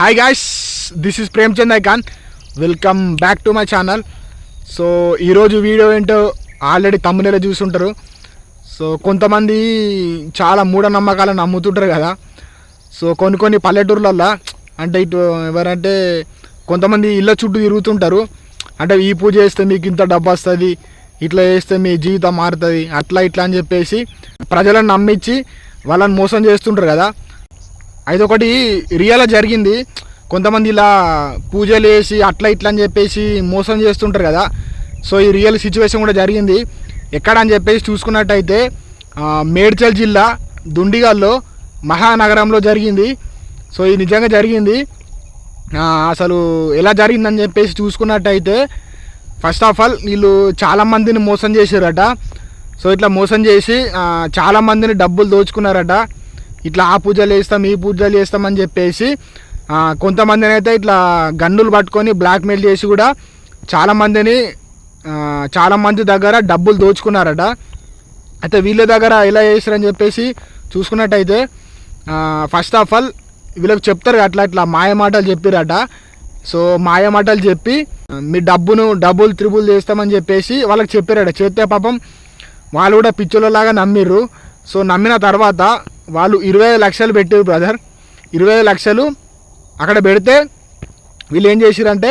Hi guys this is Premchand icon welcome back to my channel so ఈరోజు video ఏంటో already తమ్మునేలో చూసుంటారు. So కొంతమంది చాలా మూఢనమ్మకాలను నమ్ముతుంటారు కదా. సో కొన్ని కొన్ని పల్లెటూర్లల్లో అంటే ఇటు ఎవరంటే కొంతమంది ఇళ్ళ చుట్టూ తిరుగుతుంటారు. అంటే ఈ పూజ చేస్తే మీకు ఇంత డబ్బు వస్తుంది ఇట్లా చేస్తే మీ జీవితం మారుతుంది అట్లా ఇట్లా అని చెప్పేసి ప్రజలను నమ్మించి వాళ్ళని మోసం చేస్తుంటారు కదా. అయితే ఒకటి రియల్ జరిగింది. కొంతమంది ఇలా పూజలు వేసి అట్లా ఇట్లా అని చెప్పేసి మోసం చేస్తుంటారు కదా. సో ఈ రియల్ సిచ్యువేషన్ కూడా జరిగింది. ఎక్కడ అని చెప్పేసి చూసుకున్నట్టయితే మేడ్చల్ జిల్లా దుండిగల్లో మహానగరంలో జరిగింది. సో ఇది నిజంగా జరిగింది. అసలు ఎలా జరిగిందని చెప్పేసి చూసుకున్నట్టయితే ఫస్ట్ ఆఫ్ ఆల్ వీళ్ళు చాలామందిని మోసం చేశారట. సో ఇట్లా మోసం చేసి చాలామందిని డబ్బులు దోచుకున్నారట. ఇట్లా ఆ పూజలు చేస్తాం ఈ పూజలు చేస్తామని చెప్పేసి కొంతమందిని అయితే ఇట్లా గన్నులు పట్టుకొని బ్లాక్మెయిల్ చేసి కూడా చాలామందిని చాలామంది దగ్గర డబ్బులు దోచుకున్నారట. అయితే వీళ్ళ దగ్గర ఎలా చేస్తారని చెప్పేసి చూసుకున్నట్టయితే ఫస్ట్ ఆఫ్ ఆల్ వీళ్ళకి చెప్తారు అట్లా ఇట్లా మాయ మాటలు చెప్పిరట. సో మాయ మాటలు చెప్పి మీ డబ్బును డబ్బులు త్రిబుల్ చేస్తామని చెప్పేసి వాళ్ళకి చెప్పారట. చేస్తే పాపం వాళ్ళు కూడా పిచ్చోళ్ళలాగా నమ్మిర్రు. సో నమ్మిన తర్వాత వాళ్ళు ఇరవై లక్షలు పెట్టారు బ్రదర్ ఇరవై లక్షలు అక్కడ పెడితే వీళ్ళు ఏం చేసిరంటే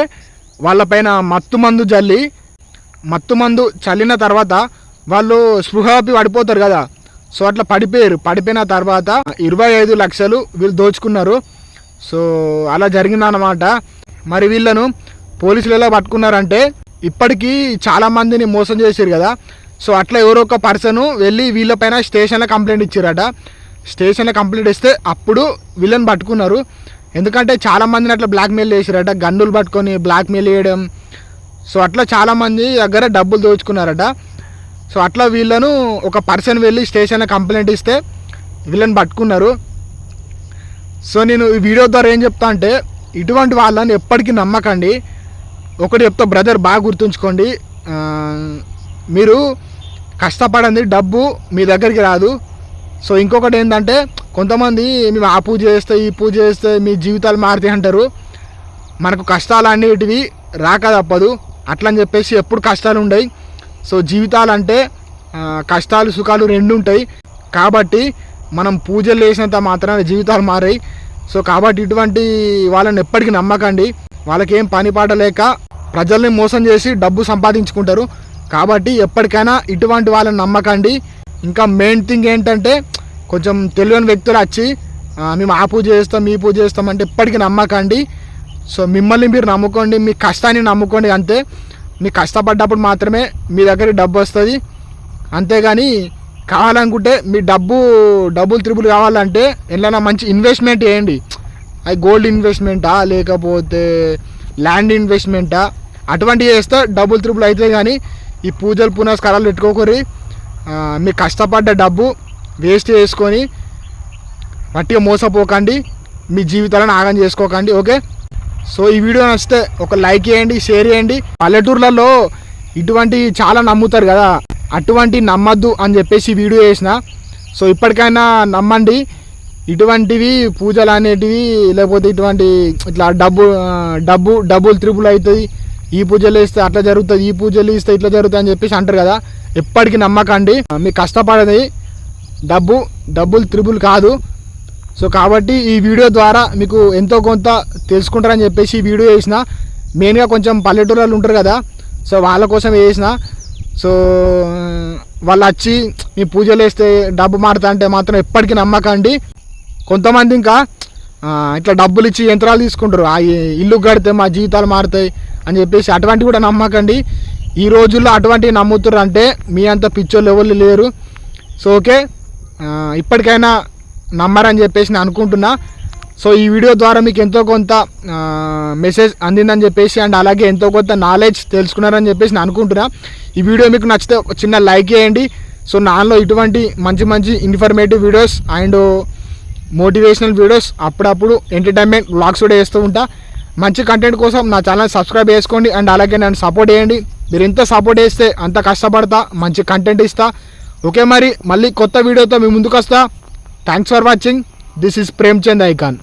వాళ్ళపైన మత్తు మందు జల్లి మత్తు మందు చల్లిన తర్వాత వాళ్ళు స్పృహాపి పడిపోతారు కదా. సో అట్లా పడిపోయారు. పడిపోయిన తర్వాత ఇరవై ఐదు లక్షలు వీళ్ళు దోచుకున్నారు. సో అలా జరిగిందన్నమాట. మరి వీళ్ళను పోలీసులు ఎలా పట్టుకున్నారంటే ఇప్పటికీ చాలా మందిని మోసం చేశారు కదా. సో అట్లా ఎవరో ఒక పర్సన్ వెళ్ళి వీళ్ళపైన స్టేషన్లో కంప్లైంట్ ఇచ్చారట స్టేషన్లో కంప్లైంట్ ఇస్తే అప్పుడు విలన్ పట్టుకున్నారు. ఎందుకంటే చాలామందిని అట్లా బ్లాక్మెయిల్ చేశారట గన్నులు పట్టుకొని బ్లాక్మెయిల్ చేయడం. సో అట్లా చాలామంది దగ్గర డబ్బులు దోచుకున్నారట. సో అట్లా వీళ్ళను ఒక పర్సన్ వెళ్ళి స్టేషన్లో కంప్లైంట్ ఇస్తే వీళ్ళని పట్టుకున్నారు. సో నేను ఈ వీడియో ద్వారా ఏం చెప్తా అంటే ఇటువంటి వాళ్ళని ఎప్పటికీ నమ్మకండి. ఒకటి చెప్తా బ్రదర్ బాగా గుర్తుంచుకోండి. మీరు కష్టపడింది డబ్బు మీ దగ్గరికి రాదు. సో ఇంకొకటి ఏంటంటే కొంతమంది మేము ఆ పూజ చేస్తే ఈ పూజ చేస్తే మీ జీవితాలు మారుతాయి అంటారు. మనకు కష్టాలు అనేటివి రాక తప్పదు. అట్లా అని చెప్పేసి ఎప్పుడు కష్టాలు ఉండవు సో జీవితాలు అంటే కష్టాలు సుఖాలు రెండు ఉంటాయి. కాబట్టి మనం పూజలు చేసినంత మాత్రాన జీవితాలు మారాయి. సో కాబట్టి ఇటువంటి వాళ్ళని ఎప్పటికీ నమ్మకండి. వాళ్ళకేం పని పాట లేక ప్రజల్ని మోసం చేసి డబ్బు సంపాదించుకుంటారు. కాబట్టి ఎప్పటికైనా ఇటువంటి వాళ్ళని నమ్మకండి. ఇంకా మెయిన్ థింగ్ ఏంటంటే కొంచెం తెలియని వ్యక్తులు వచ్చి మేము ఆ పూజ చేస్తాం మీ పూజ చేస్తాం అంటే ఎప్పటికీ నమ్మకండి. సో మిమ్మల్ని మీరు నమ్ముకోండి మీ కష్టాన్ని నమ్ముకోండి అంతే. మీ కష్టపడ్డప్పుడు మాత్రమే మీ దగ్గర డబ్బు వస్తుంది. అంతేగాని కావాలనుకుంటే మీ డబ్బు డబ్బులు త్రిబులు కావాలంటే ఎట్లైనా మంచి ఇన్వెస్ట్మెంట్ చేయండి. అది గోల్డ్ ఇన్వెస్ట్మెంటా లేకపోతే ల్యాండ్ ఇన్వెస్ట్మెంటా అటువంటివి చేస్తే డబ్బులు త్రిబులు అవుతాయి కానీ ఈ పూజలు పునస్కారాలు పెట్టుకోకరి. మీ కష్టపడ్డ డబ్బు వేస్ట్ చేసుకొని మట్టిగా మోసపోకండి మీ జీవితాలను ఆగం చేసుకోకండి ఓకే? సో ఈ వీడియో నచ్చితే ఒక లైక్ చేయండి షేర్ చేయండి. పల్లెటూర్లలో ఇటువంటి చాలా నమ్ముతారు కదా అటువంటి నమ్మద్దు అని చెప్పేసి వీడియో చేసిన. సో ఇప్పటికైనా నమ్మండి. ఇటువంటివి పూజలు అనేటివి లేకపోతే ఇటువంటి ఇట్లా డబ్బు డబ్బు డబ్బులు త్రిపుల్ అవుతుంది ఈ పూజలు వేస్తే అట్లా జరుగుతుంది ఈ పూజలు ఇస్తే ఇట్లా జరుగుతుంది అని చెప్పేసి అంటారు కదా. ఎప్పటికీ నమ్మకండి. మీకు కష్టపడేది డబ్బు డబ్బులు త్రిబుల్ కాదు. సో కాబట్టి ఈ వీడియో ద్వారా మీకు ఎంతో కొంత తెలుసుకుంటారని చెప్పేసి ఈ వీడియో చేసిన. మెయిన్గా కొంచెం పల్లెటూరు ఉంటారు కదా సో వాళ్ళ కోసం వేసిన సో వాళ్ళు వచ్చి మీ పూజలు వేస్తే డబ్బు మారుతా అంటే మాత్రం ఎప్పటికీ నమ్మకండి. కొంతమంది ఇంకా ఇట్లా డబ్బులు ఇచ్చి యంత్రాలు తీసుకుంటారు. ఆ ఇల్లు కడితే మా జీవితాలు మారుతాయి అని చెప్పేసి అటువంటివి కూడా నమ్మకండి. ఈ రోజుల్లో అటువంటివి నమ్ముతారు అంటే మీ అంత పిచ్చోళ్ళు ఎవరు లేరు. సో ఓకే ఇప్పటికైనా నమ్మరని చెప్పేసి నేను అనుకుంటున్నా. సో ఈ వీడియో ద్వారా మీకు ఎంతో కొంత మెసేజ్ అందిందని చెప్పేసి అండ్ అలాగే ఎంతో కొంత నాలెడ్జ్ తెలుసుకున్నారని చెప్పేసి నేను అనుకుంటున్నా. ఈ వీడియో మీకు నచ్చితే ఒక చిన్న లైక్ చేయండి. సో నాలో ఇటువంటి మంచి మంచి informative videos and motivational videos అప్పుడప్పుడు ఎంటర్టైన్మెంట్ వ్లాగ్స్ కూడా చేస్తూ ఉంటా. మంచి కంటెంట్ కోసం నా ఛానల్ సబ్స్క్రైబ్ చేసుకోండి అండ్ అలాగే నన్ను సపోర్ట్ చేయండి. మీరు ఎంత సపోర్ట్ చేస్తే అంత కష్టపడతా మంచి కంటెంట్ ఇస్తా. ఓకే మరి మళ్ళీ కొత్త వీడియోతో మీ ముందుకు వస్తా thanks for watching this is Premchand icon